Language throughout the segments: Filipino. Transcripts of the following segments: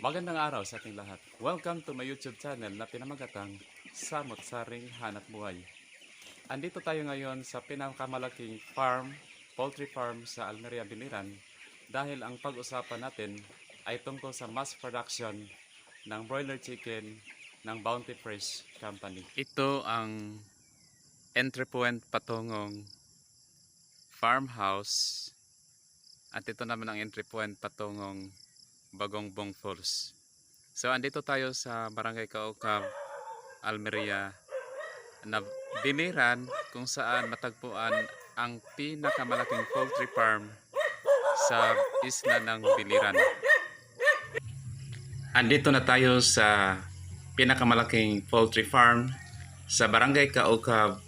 Magandang araw sa ating lahat. Welcome to my YouTube channel na pinamagatang Samot Saring Hanap Buhay. Andito tayo ngayon sa pinakamalaking farm, poultry farm sa Almeria, Biliran dahil ang pag-usapan natin ay tungkol sa mass production ng broiler chicken ng Bounty Fresh Company. Ito ang entry point patungong farmhouse at ito naman ang entry point patungong Bagongbong Falls. So andito tayo sa Barangay Kaukab, Almeria na biliran kung saan matagpuan ang pinakamalaking poultry farm sa isla ng Biliran. Andito na tayo sa pinakamalaking poultry farm sa Barangay Kaukab,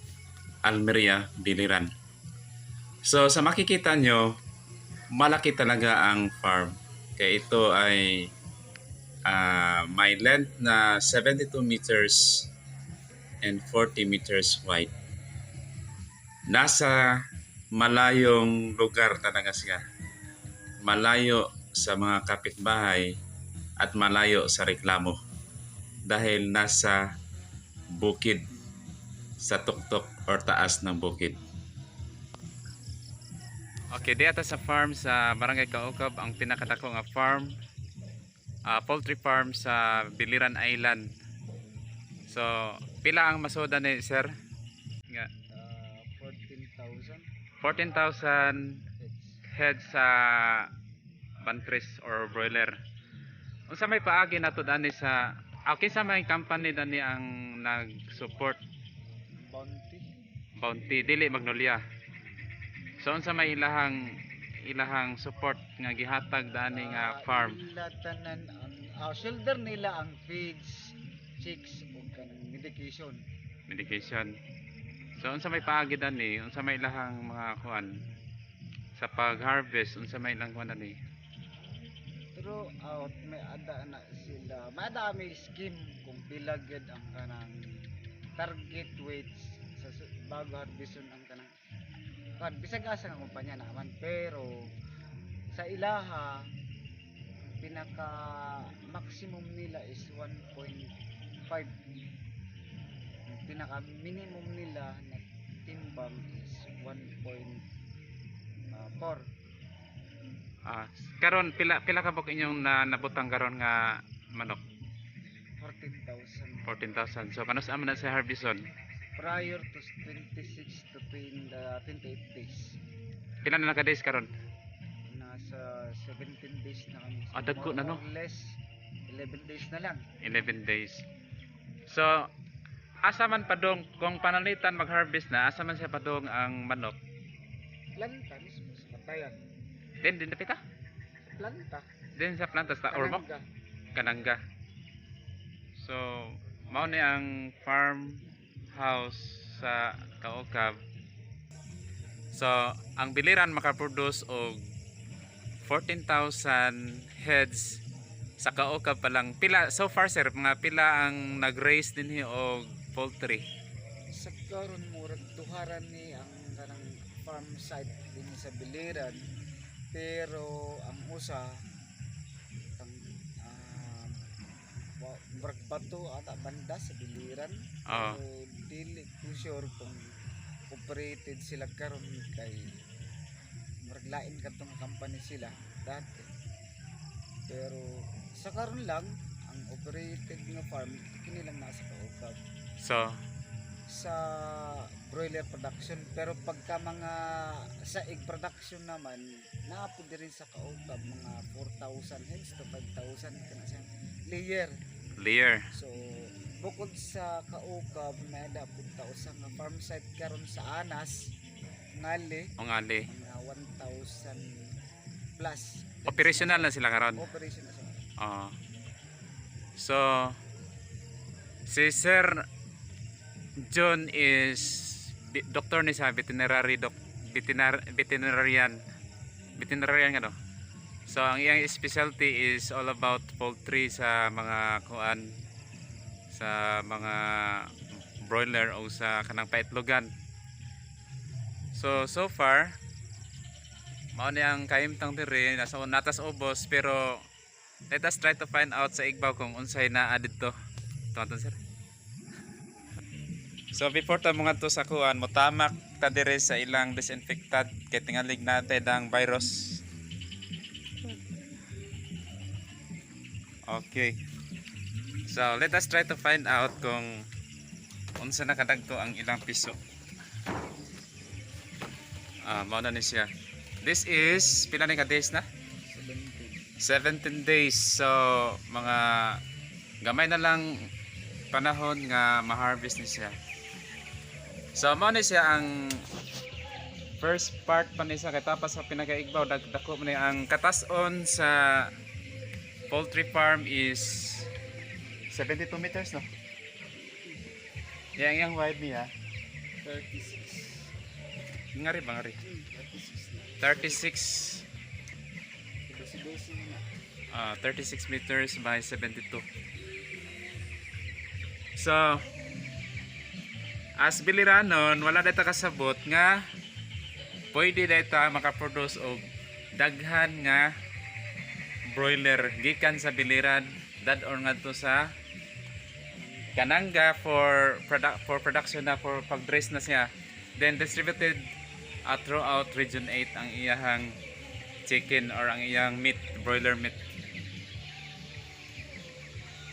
Almeria, Biliran. So sa makikita nyo, malaki talaga ang farm. Kaya ito ay ah, may length na 72 meters and 40 meters wide. Nasa malayong lugar talaga siya. Malayo sa mga kapitbahay at malayo sa reklamo. Dahil nasa bukid sa tuktok or taas ng bukid. Okay, di ata sa farm sa Barangay Kaukab ang pinakadako nga farm ah, poultry farm sa Biliran Island. So, pila ang masoda ni sir? Nga Uh, 14,000 14,000 heads. sa bantris or broiler. Unsa may paagi nato dani sa okay sa may company dani ang nag-support Bounty. Bounty dili Magnolia. So unsa may ilahang ilahang support nga gihatag dani nga Ah, farm. Ila tanan ang ah, shoulder nila ang feeds, chicks ug kanang medication. medication. So unsa may paagi dani, unsa may ilahang mga kuan sa pag-harvest, unsa may ilang kuan dani. Pero out may ada na sila. Madami scheme kung pila gid ang kanang target weights sa bago harveston ang kanang kan bisag asa nga kumpanya naman pero sa ilaha pinaka maximum nila is 1.5 Ang pinaka minimum nila na timbang is 1.4 Ah, karon pila pila ka bok inyong na nabutang karon nga manok 14,000 14,000. So kanus man na sa harveston. Prior to 26 to 20, uh, 28 days. Pila na naka days karon? Nasa 17 days na kami. Ah, dagko na, no? More or less 11 days na lang. 11 days. So asa man padong kung panalitan mag-harvest na, asa man siya padong ang manok? Planta mismo sa patayan. Then din pita? Planta. Din sa plantas ta or mo? Kanangga. Kanangga. So, mao ni ang farm house sa Kaokab. So, ang biliran makaproduce og 14,000 heads sa Kaokab pa lang. Pila so far sir, mga pila ang nag-raise dinhi og poultry. Sa karon murag tuharan ni ang kanang farm site din sa Biliran. Pero ang usa wa- murag bato ata banda sa Biliran. Oo. Pero dili ko sure kung operated sila karon kay murag lain kadtong company sila dati. Pero sa karon lang ang operated nga farm kini lang nasa kaukab So, sa broiler production pero pagka mga sa egg production naman naapod rin sa kaukab mga 4,000 heads to 5,000 kana layer layer. so bukod sa kaukab may dapat ta usa nga farm site karon sa Anas ngali O ngali. mga 1,000 plus Operational na sila karon. operation na sa Oo. So, si Sir John is doctor ni sa veterinary doc veterinar, veterinarian veterinarian ano so ang iyang specialty is all about poultry sa mga kuan sa mga broiler o sa kanang paitlogan so so far mao ni ang kaimtang diri nasa natas ubos pero Let us try to find out sa igbaw kung unsay naa dito. Tonton sir. So before ta mga to sa kuan, motamak ta dire sa ilang disinfectant kay tingalig natin ang virus. Okay. So let us try to find out kung unsa nakadagto ang ilang piso. Ah, mao ni siya. This is pila ni ka days na? 17 days. So, mga gamay na lang panahon nga ma-harvest ni siya. So, ni siya ang first part pa ni siya kay tapos sa pinagaigbaw dagdako man ang katason sa poultry farm is 72 meters no. Yang yang wide niya 36. ngari ba ngari 36 36 na. Dosi-dosi na. Ah, 36 meters by 72. So, as biliranon, wala data kasabot nga pwede data makaproduce og daghan nga broiler gikan sa biliran dad or ngadto sa kananga for product for production na for pag-dress na siya. Then distributed uh, throughout region 8 ang iyahang chicken or ang iyang meat broiler meat.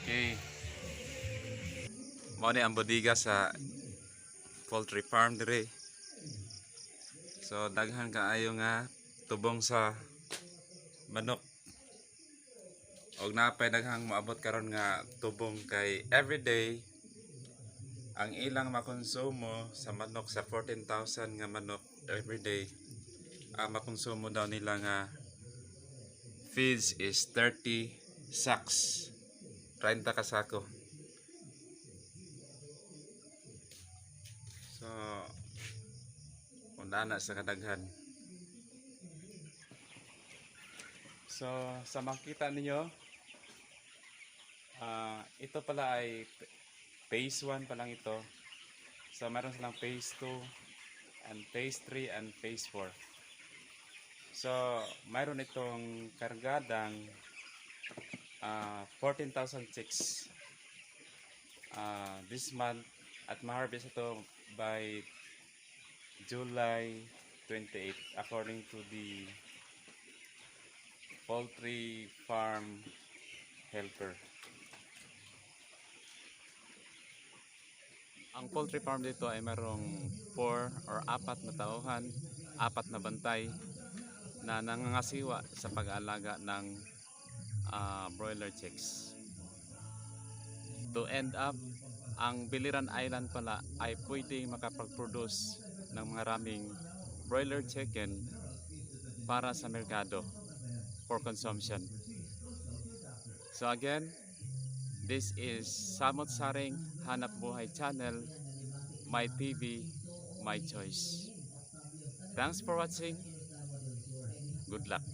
Okay. Mao ni ang bodega sa poultry farm dire. So daghan kaayo nga tubong sa manok og napay daghang moabot karon nga tubong kay everyday ang ilang makonsumo sa manok sa 14,000 nga manok everyday ang makonsumo daw nila nga feeds is 30 sacks 30 kasako so kung na sa kadaghan. So sa makita ninyo ah ito pala ay phase 1 pa lang ito. So meron silang phase 2 and phase 3 and phase 4 So, mayroon itong kargadang 14,000 chicks ah, this month at ma-harvest ito by July 28 according to the poultry farm helper. Ang poultry farm dito ay mayroong 4 or apat na tauhan, apat na bantay na nangangasiwa sa pag-aalaga ng ah, broiler chicks. To end up, ang Biliran Island pala ay pwedeng makapag-produce ng maraming broiler chicken para sa merkado for consumption. So again, this is Samot Saring Hanap Buhay Channel, My TV, My Choice. Thanks for watching. Good luck.